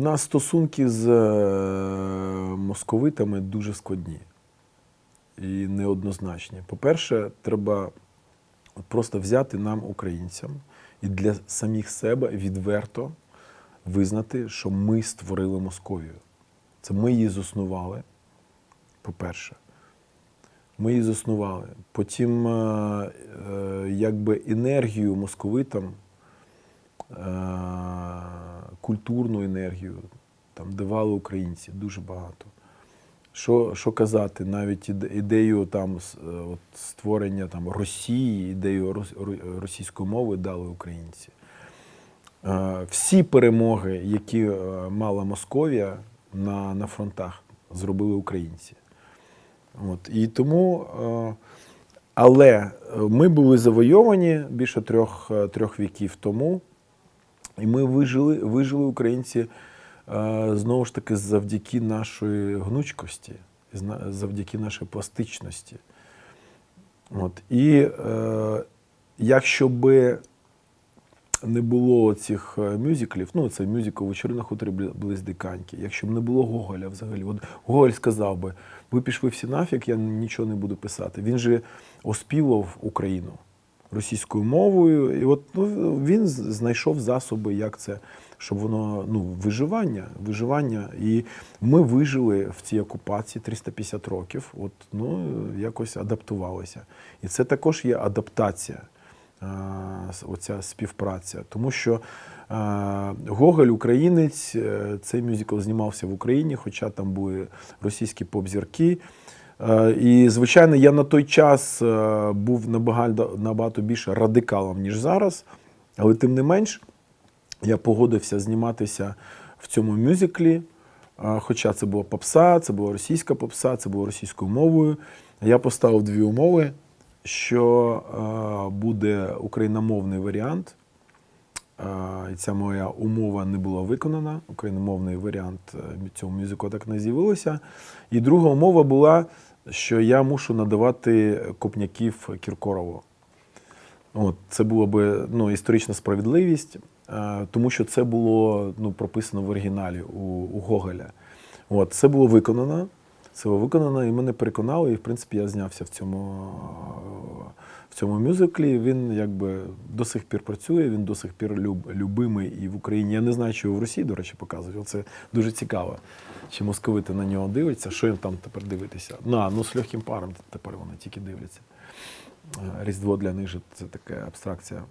Нас стосунки з е, московитами дуже складні і неоднозначні. По-перше, треба просто взяти нам, українцям, і для самих себе відверто визнати, що ми створили Московію. Це ми її заснували, по-перше. Ми її заснували. Потім, е, е, якби енергію московитам, культурну енергію там давали українці дуже багато. Що, що казати, навіть ідею там е, от, створення там, Росії, ідею російської мови дали українці. Е, Всі перемоги, які е, мала Московія на, на фронтах, зробили українці. От. І тому, але ми були завойовані більше трьох, трьох віків тому, і ми вижили, вижили українці е, знову ж таки завдяки нашої гнучкості, завдяки нашій пластичності. От. І е, якщо би не було цих е, мюзиклів, ну це мюзикл «Вечори на хуторі бли- близь Диканьки, якщо б не було Гоголя взагалі, от Гоголь сказав би, ви пішли всі нафіг, я нічого не буду писати. Він же оспівав Україну російською мовою, і от ну, він знайшов засоби, як це, щоб воно ну, виживання, виживання. І ми вижили в цій окупації 350 років, от ну якось адаптувалися. І це також є адаптація оця співпраця. Тому що Гоголь, українець, е, цей мюзикл знімався в Україні, хоча там були російські поп-зірки. Е, І, звичайно, я на той час е, був набагато, набагато більше радикалом, ніж зараз. Але тим не менш, я погодився зніматися в цьому мюзиклі. Хоча це була попса, це була російська попса, це було російською мовою. Я поставив дві умови, що е, буде україномовний варіант. Е, І ця моя умова не була виконана. Україномовний варіант е, цього мюзику так не з'явилося. І друга умова була, що я мушу надавати копняків Кіркорову. От, це була би ну, історична справедливість, е, тому що це було ну, прописано в оригіналі у, у Гоголя. От, це було виконано. Це було виконано, і мене переконали, і в принципі я знявся в цьому, е, в цьому мюзиклі. Він якби до сих пір працює, він до сих пір люб, любимий і в Україні. Я не знаю, чи в Росії, до речі, показують. Це дуже цікаво. Чи московити на нього дивляться, що їм там тепер дивитися? На, ну з легким паром тепер вони тільки дивляться. Е, Різдво для них це така абстракція.